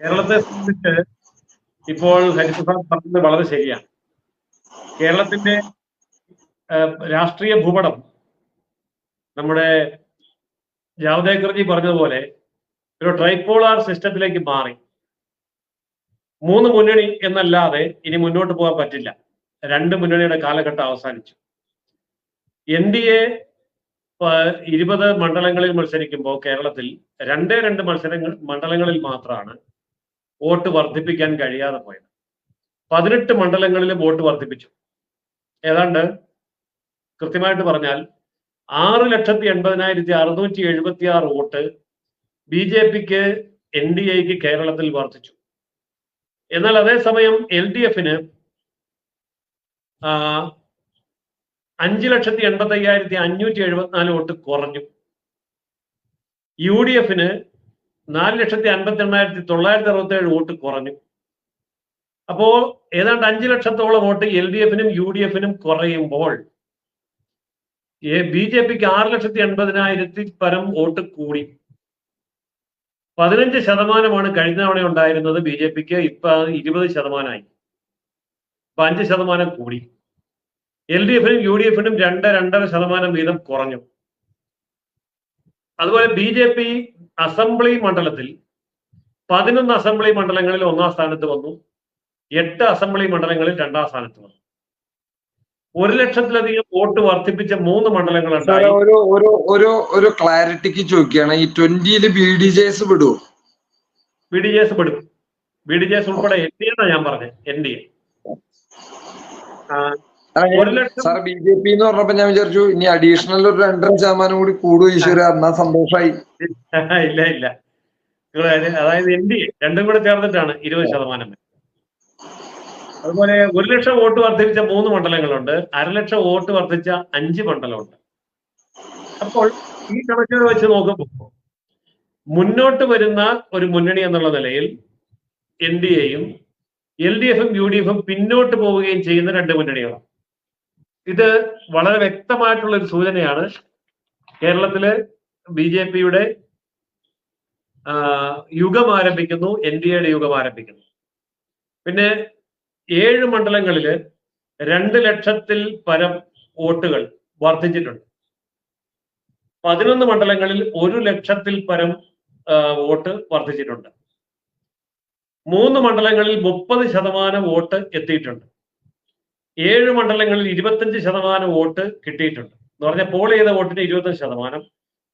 കേരളത്തെ സംബന്ധിച്ച് ഇപ്പോൾ ഹരിപ്രസാദ് പറഞ്ഞത് വളരെ ശരിയാണ്. കേരളത്തിന്റെ രാഷ്ട്രീയ ഭൂപടം നമ്മുടെ ജാവദേക്കർജി പറഞ്ഞതുപോലെ ഒരു ട്രൈപോളാർ സിസ്റ്റത്തിലേക്ക് മാറി. മൂന്ന് മുന്നണി എന്നല്ലാതെ ഇനി മുന്നോട്ട് പോകാൻ പറ്റില്ല. രണ്ട് മുന്നണിയുടെ കാലഘട്ടം അവസാനിച്ചു. എൻ ഡി എ ഇരുപത് മണ്ഡലങ്ങളിൽ മത്സരിക്കുമ്പോൾ കേരളത്തിൽ രണ്ടേ രണ്ട് മത്സരങ്ങൾ മണ്ഡലങ്ങളിൽ മാത്രമാണ് വോട്ട് വർദ്ധിപ്പിക്കാൻ കഴിയാതെ പോയത്. പതിനെട്ട് മണ്ഡലങ്ങളിൽ വോട്ട് വർദ്ധിപ്പിച്ചു. ഏതാണ്ട് കൃത്യമായിട്ട് പറഞ്ഞാൽ ആറ് ലക്ഷത്തി എൺപതിനായിരത്തി അറുന്നൂറ്റി എഴുപത്തി ആറ് വോട്ട് ബി ജെ പിക്ക് എൻ ഡി എക്ക് കേരളത്തിൽ വർദ്ധിച്ചു. എന്നാൽ അതേസമയം എൽ ഡി എഫിന് അഞ്ച് ലക്ഷത്തി എൺപത്തി അയ്യായിരത്തി അഞ്ഞൂറ്റി എഴുപത്തിനാല് വോട്ട് കുറഞ്ഞു. യു ഡി എഫിന് നാല് ലക്ഷത്തി അൻപത്തി എണ്ണായിരത്തി തൊള്ളായിരത്തി അറുപത്തി ഏഴ് വോട്ട് കുറഞ്ഞു. അപ്പോ ഏതാണ്ട് അഞ്ചു ലക്ഷത്തോളം വോട്ട് എൽ ഡി എഫിനും യു ഡി എഫിനും കുറയുമ്പോൾ ബി ജെ പിക്ക് ആറ് ലക്ഷത്തി എൺപതിനായിരത്തി പരം വോട്ട് കൂടി. പതിനഞ്ച് ശതമാനമാണ് കഴിഞ്ഞ തവണ ഉണ്ടായിരുന്നത് ബി ജെ പിക്ക് ഇപ്പൊ ഇരുപത് ശതമാനമായി. ഇപ്പൊ അഞ്ച് ശതമാനം കൂടി. എൽ ഡി എഫിനും യു ഡി എഫിനും രണ്ട് രണ്ടര ശതമാനം വീതം കുറഞ്ഞു. അതുപോലെ ബി ജെ പി അസംബ്ലി മണ്ഡലത്തിൽ പതിനൊന്ന് അസംബ്ലി മണ്ഡലങ്ങളിൽ ഒന്നാം സ്ഥാനത്ത് വന്നു. എട്ട് അസംബ്ലി മണ്ഡലങ്ങളിൽ രണ്ടാം സ്ഥാനത്ത് വന്നു. ഒരു ലക്ഷത്തിലധികം വോട്ട് വർദ്ധിപ്പിച്ച മൂന്ന് മണ്ഡലങ്ങൾ സാറേ ഒരു ഒരു ഒരു ഒരു ക്ലാരിറ്റിക്ക് ചോദിക്കുകയാണ്. ഈ ട്വന്റിയിൽ ബി ഡി ജെ എസ് വിടുവോ? ബി ഡി ജെ എസ് വിടും. ബി ഡി ജെ എസ് ഉൾപ്പെടെ എൻ ഡി എന്നാ ഞാൻ പറഞ്ഞത്. N D A sir B J P എന്ന് പറഞ്ഞപ്പോ ഞാൻ വിചാരിച്ചു ഇനി അഡീഷണൽ ഒരു രണ്ടര ശതമാനം കൂടി കൂടും ഈശ്വര എന്നാ സന്തോഷമായി ഇല്ല ഇല്ല. അതായത് എൻ ഡി രണ്ടും കൂടെ ചേർന്നിട്ടാണ് ഇരുപത് ശതമാനം. അതുപോലെ ഒരു ലക്ഷം വോട്ട് വർദ്ധിപ്പിച്ച മൂന്ന് മണ്ഡലങ്ങളുണ്ട്. അരലക്ഷം വോട്ട് വർദ്ധിച്ച അഞ്ച് മണ്ഡലമുണ്ട്. അപ്പോൾ ഈ കണക്കുകൾ വെച്ച് നോക്കുമ്പോൾ മുന്നോട്ട് വരുന്ന ഒരു മുന്നണി എന്നുള്ള നിലയിൽ എൻ ഡി എയും എൽ ഡി എഫും യു ഡി എഫും പിന്നോട്ട് പോവുകയും ചെയ്യുന്ന രണ്ട് മുന്നണികളാണ്. ഇത് വളരെ വ്യക്തമായിട്ടുള്ള ഒരു സൂചനയാണ്. കേരളത്തിൽ ബി ജെ പിയുടെ യുഗം ആരംഭിക്കുന്നു എൻ ഡി എയുടെ യുഗം ആരംഭിക്കുന്നു. പിന്നെ ഏഴ് മണ്ഡലങ്ങളിൽ രണ്ട് ലക്ഷത്തിൽ പരം വോട്ടുകൾ വർദ്ധിച്ചിട്ടുണ്ട്. പതിനൊന്ന് മണ്ഡലങ്ങളിൽ ഒരു ലക്ഷത്തിൽ പരം വോട്ട് വർദ്ധിച്ചിട്ടുണ്ട്. മൂന്ന് മണ്ഡലങ്ങളിൽ മുപ്പത് ശതമാനം വോട്ട് എത്തിയിട്ടുണ്ട്. ഏഴ് മണ്ഡലങ്ങളിൽ ഇരുപത്തഞ്ച് ശതമാനം വോട്ട് കിട്ടിയിട്ടുണ്ട്. എന്ന് പറഞ്ഞാൽ പോൾ ചെയ്ത വോട്ടിന് ഇരുപത്തഞ്ച് ശതമാനം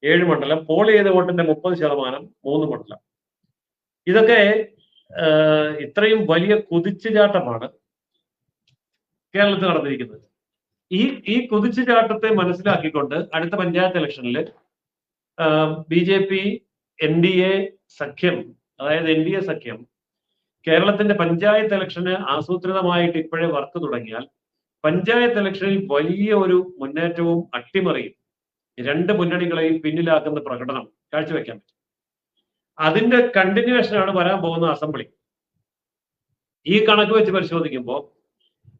ഏഴ് മണ്ഡലം. പോൾ ചെയ്ത വോട്ടിന്റെ മുപ്പത് ശതമാനം മൂന്ന് മണ്ഡലം. ഇതൊക്കെ ഇത്രയും വലിയ കുതിച്ചുചാട്ടമാണ് കേരളത്തിൽ നടന്നിരിക്കുന്നത്. ഈ ഈ കുതിച്ചുചാട്ടത്തെ മനസ്സിലാക്കിക്കൊണ്ട് അടുത്ത പഞ്ചായത്ത് ഇലക്ഷനിൽ B J P N D A സഖ്യം അതായത് എൻ ഡി എ സഖ്യം കേരളത്തിന്റെ പഞ്ചായത്ത് ഇലക്ഷന് ആസൂത്രിതമായിട്ട് ഇപ്പോഴേ വർക്ക് തുടങ്ങിയാൽ പഞ്ചായത്ത് ഇലക്ഷനിൽ വലിയ ഒരു മുന്നേറ്റവും അട്ടിമറിയും രണ്ട് മുന്നണികളെയും പിന്നിലാക്കുന്ന പ്രകടനം കാഴ്ചവെക്കാൻ പറ്റും. അതിന്റെ കണ്ടിന്യൂവേഷനാണ് വരാൻ പോകുന്ന അസംബ്ലി. ഈ കണക്ക് വെച്ച് പരിശോധിക്കുമ്പോൾ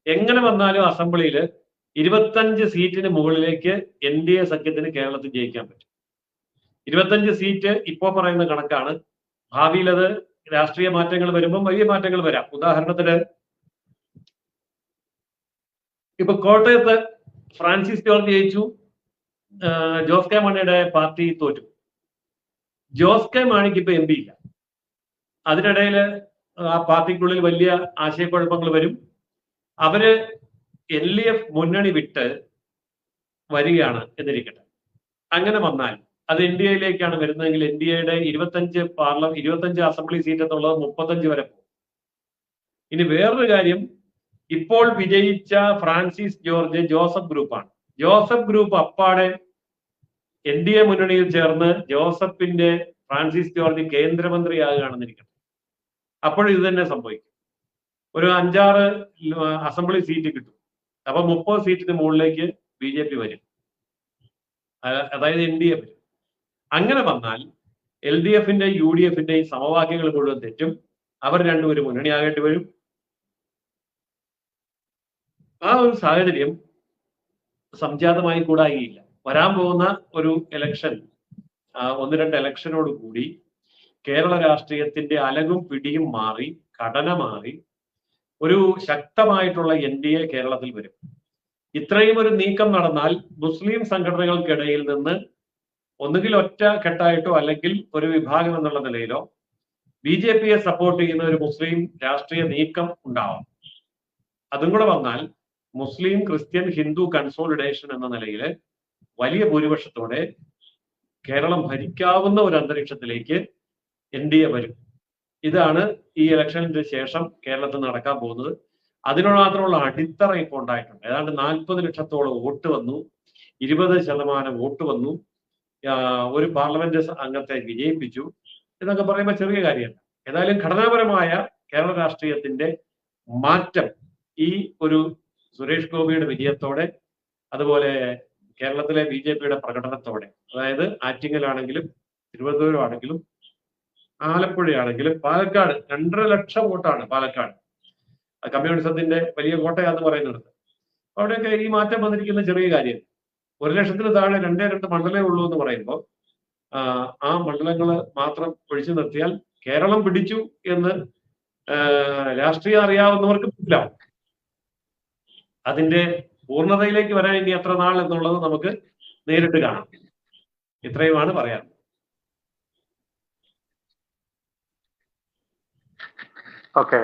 എങ്ങനെ വന്നാലും അസംബ്ലിയിൽ ഇരുപത്തഞ്ച് സീറ്റിന് മുകളിലേക്ക് എൻ ഡി എ സഖ്യത്തിന് കേരളത്തിൽ ജയിക്കാൻ പറ്റും. ഇരുപത്തഞ്ച് സീറ്റ് ഇപ്പോൾ പറയുന്ന കണക്കാണ്. ഭാവിയിൽ അത് രാഷ്ട്രീയ മാറ്റങ്ങൾ വരുമ്പോൾ വലിയ മാറ്റങ്ങൾ വരാം. ഉദാഹരണത്തിന് ഇപ്പൊ കോട്ടയത്ത് ഫ്രാൻസിസ് ജോർജ് ജയിച്ചു ജോസ് കെ മാണിയുടെ പാർട്ടി തോറ്റു. ജോസ് കെ മാണിക്ക് ഇപ്പൊ എം പി ഇല്ല. അതിനിടയിൽ ആ പാർട്ടിക്കുള്ളിൽ വലിയ ആശയക്കുഴപ്പങ്ങൾ വരും. അവർ എൽ ഡി എഫ് മുന്നണി വിട്ട് വരികയാണ് എന്നിരിക്കട്ടെ. അങ്ങനെ വന്നാൽ അത് എൻ ഡി എയിലേക്കാണ് വരുന്നതെങ്കിൽ എൻ ഡി എയുടെ ഇരുപത്തഞ്ച് പാർല ഇരുപത്തഞ്ച് അസംബ്ലി സീറ്റ് എന്നുള്ളത് മുപ്പത്തഞ്ച് വരെ പോകും. ഇനി വേറൊരു കാര്യം ഇപ്പോൾ വിജയിച്ച ഫ്രാൻസിസ് ജോർജ് ജോസഫ് ഗ്രൂപ്പാണ്. ജോസഫ് ഗ്രൂപ്പ് അപ്പാടെ എൻ ഡി എ മുന്നണിയിൽ ചേർന്ന് ജോസഫിന്റെ ഫ്രാൻസിസ് ജോർജ് കേന്ദ്രമന്ത്രിയാകുകയാണെന്നിരിക്കട്ടെ. അപ്പോഴും ഇത് തന്നെ സംഭവിക്കും. ഒരു അഞ്ചാറ് അസംബ്ലി സീറ്റ് കിട്ടും. അപ്പൊ മുപ്പത് സീറ്റിന് മുകളിലേക്ക് ബി ജെ പി വരും. അതായത് എൻ ഡി എ വരും. അങ്ങനെ വന്നാൽ എൽ ഡി എഫിന്റെ യു ഡി എഫിന്റെയും സമവാക്യങ്ങൾ മുഴുവൻ തെറ്റും. അവർ രണ്ടുപേരും മുന്നണിയാകേണ്ടി വരും. ആ ഒരു സാഹചര്യം സംജാതമായി കൂടായില്ല. വരാൻ പോകുന്ന ഒരു ഇലക്ഷൻ ഒന്ന് രണ്ട് ഇലക്ഷനോട് കൂടി കേരള രാഷ്ട്രീയത്തിന്റെ അലകും പിടിയും മാറി ഘടന മാറി ഒരു ശക്തമായിട്ടുള്ള എൻ ഡി എ കേരളത്തിൽ വരും. ഇത്രയും ഒരു നീക്കം നടന്നാൽ മുസ്ലിം സംഘടനകൾക്കിടയിൽ നിന്ന് ഒന്നുകിൽ ഒറ്റ കെട്ടായിട്ടോ അല്ലെങ്കിൽ ഒരു വിഭാഗം എന്നുള്ള നിലയിലോ ബി ജെ പിയെ സപ്പോർട്ട് ചെയ്യുന്ന ഒരു മുസ്ലിം രാഷ്ട്രീയ നീക്കം ഉണ്ടാവും അതും കൂടെ വന്നാൽ മുസ്ലിം ക്രിസ്ത്യൻ ഹിന്ദു കൺസോളിഡേഷൻ എന്ന നിലയിൽ വലിയ ഭൂരിപക്ഷത്തോടെ കേരളം ഭരിക്കാവുന്ന ഒരു അന്തരീക്ഷത്തിലേക്ക് എൻ ഡി എ വരും. ഇതാണ് ഈ ഇലക്ഷനിന് ശേഷം കേരളത്തിൽ നടക്കാൻ പോകുന്നത്. അതിനോട് മാത്രമുള്ള അടിത്തറ ഇപ്പോൾ ഉണ്ടായിട്ടുണ്ട്. ഏതാണ്ട് നാൽപ്പത് ലക്ഷത്തോളം വോട്ട് വന്നു. ഇരുപത് ശതമാനം വോട്ട് വന്നു. ഒരു പാർലമെന്റ് അംഗത്തെ വിജയിപ്പിച്ചു എന്നൊക്കെ പറയുമ്പോൾ ചെറിയ കാര്യമല്ല. ഏതായാലും ഘടനാപരമായ കേരള രാഷ്ട്രീയത്തിന്റെ മാറ്റം ഈ ഒരു സുരേഷ് ഗോപിയുടെ വിജയത്തോടെ അതുപോലെ കേരളത്തിലെ ബി ജെ പിയുടെ പ്രകടനത്തോടെ അതായത് ആറ്റിങ്ങലാണെങ്കിലും തിരുവനന്തപുരം ആണെങ്കിലും ആലപ്പുഴയാണെങ്കിലും പാലക്കാട് രണ്ടര ലക്ഷം വോട്ടാണ് പാലക്കാട്. കമ്മ്യൂണിസത്തിന്റെ വലിയ കോട്ടയാന്ന് പറയുന്നത് അവിടെയൊക്കെ ഈ മാറ്റം വന്നിരിക്കുന്ന ചെറിയ കാര്യം. ഒരു ലക്ഷത്തിന് താഴെ രണ്ടേ രണ്ട് മണ്ഡലമേ ഉള്ളൂ എന്ന് പറയുമ്പോൾ ആ മണ്ഡലങ്ങൾ മാത്രം ഒഴിച്ചു നിർത്തിയാൽ കേരളം പിടിച്ചു എന്ന് രാഷ്ട്രീയം അറിയാവുന്നവർക്ക് മനസ്സിലാവും. അതിന്റെ പൂർണതയിലേക്ക് വരാൻ ഇനി എത്ര നാൾ എന്നുള്ളത് നമുക്ക് നേരിട്ട് കാണാം. ഇത്രയുമാണ് പറയാൻ. ഓക്കെ.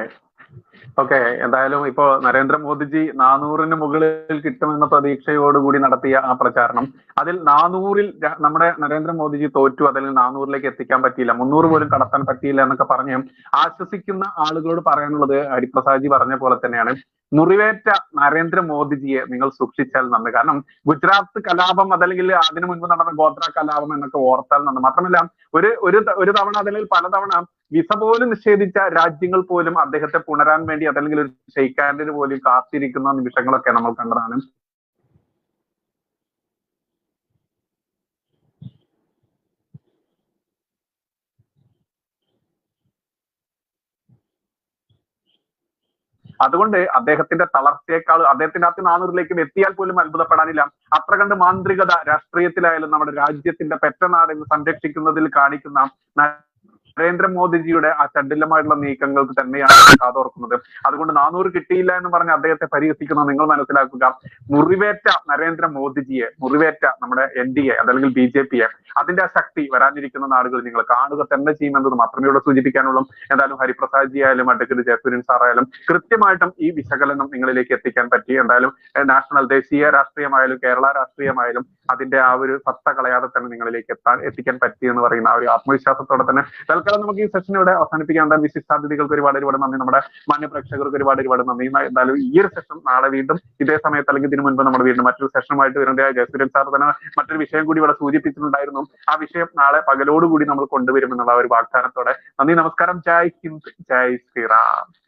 ഓക്കെ എന്തായാലും ഇപ്പോ നരേന്ദ്രമോദിജി നാനൂറിന് മുകളിൽ കിട്ടുമെന്ന പ്രതീക്ഷയോടുകൂടി നടത്തിയ ആ പ്രചാരണം. അതിൽ നാനൂറിൽ നമ്മുടെ നരേന്ദ്രമോദിജി തോറ്റു അതിൽ നാനൂറിലേക്ക് എത്തിക്കാൻ പറ്റിയില്ല. മുന്നൂറ് പോലും കടത്താൻ പറ്റിയില്ല എന്നൊക്കെ പറഞ്ഞ് ആശ്വസിക്കുന്ന ആളുകളോട് പറയാനുള്ളത് ഹരിപ്രസാദ്ജി പറഞ്ഞ പോലെ തന്നെയാണ്. മുറിവേറ്റ നരേന്ദ്രമോദിജിയെ നിങ്ങൾ സൂക്ഷിച്ചാൽ നന്ന്. കാരണം ഗുജറാത്ത് കലാപം അതല്ലെങ്കിൽ അതിനു മുൻപ് നടന്ന ഗോത്ര കലാപം എന്നൊക്കെ ഓർത്താൽ നന്ന്. മാത്രമല്ല ഒരു ഒരു തവണ അതല്ലെങ്കിൽ പലതവണ വിസ പോലും നിഷേധിച്ച രാജ്യങ്ങൾ പോലും അദ്ദേഹത്തെ പുണരാൻ വേണ്ടി അതല്ലെങ്കിൽ ഒരു ഷെയ്ക്ക് ഹാൻഡിന് പോലും കാത്തിരിക്കുന്ന നിമിഷങ്ങളൊക്കെ നമ്മൾ കണ്ടതാണ്. അതുകൊണ്ട് അദ്ദേഹത്തിന്റെ തളർച്ചയേക്കാൾ അദ്ദേഹത്തിന്റെ അകത്ത് നാനൂറിലേക്കും എത്തിയാൽ പോലും അത്ഭുതപ്പെടാനില്ല. അത്ര കണ്ട് മാന്ത്രികത രാഷ്ട്രീയത്തിലായാലും നമ്മുടെ രാജ്യത്തിന്റെ പെറ്റനാടിനെ സംരക്ഷിക്കുന്നതിൽ കാണിക്കുന്ന നരേന്ദ്രമോദിജിയുടെ ആ ചണ്ടിലമായിട്ടുള്ള നീക്കങ്ങൾക്ക് തന്നെയാണ് കാതോർക്കുന്നത് അതുകൊണ്ട് നാനൂറ് കിട്ടിയില്ല എന്ന് പറഞ്ഞ് അദ്ദേഹത്തെ പരിഹസിക്കുന്ന നിങ്ങൾ മനസ്സിലാക്കുക. മുറിവേറ്റ നരേന്ദ്രമോദിജിയെ മുറിവേറ്റ നമ്മുടെ എൻ ഡി എ അതല്ലെങ്കിൽ ബി ജെ പിയെ അതിന്റെ ആ ശക്തി വരാനിരിക്കുന്ന നാടുകൾ നിങ്ങൾ കാണുക തന്നെ ചെയ്യുമെന്നത് മാത്രമേ ഇവിടെ സൂചിപ്പിക്കാനുള്ളൂ. എന്തായാലും ഹരിപ്രസാദ് ജി ആയാലും അഡ്വക്കേറ്റ് ജയസൂര്യൻ സാറായാലും കൃത്യമായിട്ടും ഈ വിശകലനം നിങ്ങളിലേക്ക് എത്തിക്കാൻ പറ്റി. എന്തായാലും നാഷണൽ ദേശീയ രാഷ്ട്രീയമായാലും കേരള രാഷ്ട്രീയമായാലും അതിന്റെ ആ ഒരു സത്ത കളയാതെ തന്നെ നിങ്ങളിലേക്ക് എത്താൻ എത്തിക്കാൻ പറ്റി എന്ന് പറയുന്ന ആ ഒരു ആത്മവിശ്വാസത്തോടെ തന്നെ തൽക്കാലം നമുക്ക് ഈ സെഷൻ ഇവിടെ അവസാനിപ്പിക്കാണ്ട് വിശിഷ്ടാതിഥികൾക്ക് ഒരുപാട് ഒരുപാട് നന്ദി. നമ്മുടെ മാന്യ പ്രേക്ഷകർക്ക് ഒരുപാട് ഒരുപാട് നന്ദി. എന്തായാലും ഈ ഒരു സെഷൻ നാളെ വീണ്ടും ഇതേ സമയത്ത് അല്ലെങ്കിൽ ഇതിനു മുൻപ് നമ്മൾ വീണ്ടും മറ്റൊരു സെഷനുമായിട്ട് വരുന്ന ജയസൂര്യൻ സാർ തന്നെ മറ്റൊരു വിഷയം കൂടി ഇവിടെ സൂചിപ്പിച്ചിട്ടുണ്ടായിരുന്നു. ആ വിഷയം നാളെ പകലോടുകൂടി നമ്മൾ കൊണ്ടുവരുമെന്നുള്ള ഒരു വാഗ്ദാനത്തോടെ. നന്ദി നമസ്കാരം. ജയ് ഹിന്ദ്. ജയ് ശ്രീറാം.